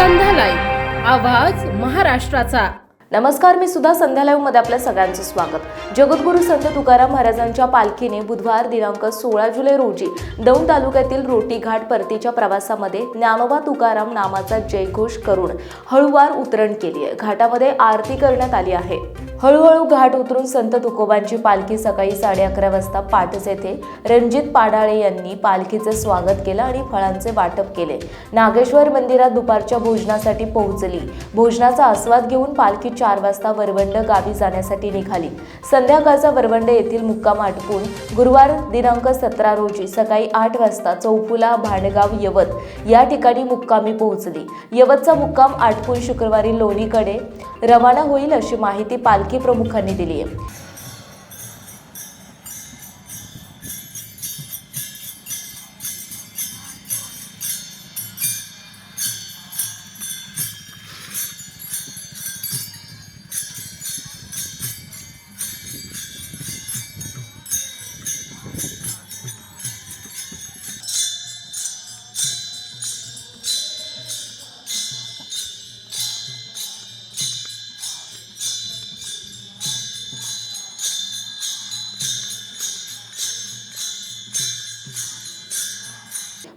संध्या आवाज महाराष्ट्राचा. नमस्कार मी सुद्धा संध्या लाईव्हमध्ये आपल्या सगळ्यांचं स्वागत. जगद्गुरु संत तुकाराम महाराजांच्या पालखीने बुधवार दिनांक सोळा जुलै रोजी दौंड तालुक्यातील रोटीघाट परतीच्या प्रवासामध्ये ज्ञानोबा तुकाराम नामाचा जयघोष करून हळूवार उतरण केली आहे घाटामध्ये आरती करण्यात आली आहे. हळूहळू घाट उतरून संत तुकोबांची पालखी सकाळी साडे अकरा वाजता पाटस येथे रणजित पाडाळे यांनी पालखीचे स्वागत केलं आणि फळांचे वाटप केले. नागेश्वर मंदिरात दुपारच्या भोजनासाठी पोहोचली. भोजनाचा आस्वाद घेऊन पालखी चार वाजता वरवंड गावी जाण्यासाठी निघाली. संध्याकाळचा वरवंड येथील मुक्काम आटपून गुरुवार दिनांक सतरा रोजी सकाळी आठ वाजता चौफुला भांडगाव यवत या ठिकाणी मुक्कामी पोहोचली. यवतचा मुक्काम आटपून शुक्रवारी लोणीकडे रवाना होईल अशी माहिती पालखी aqui para o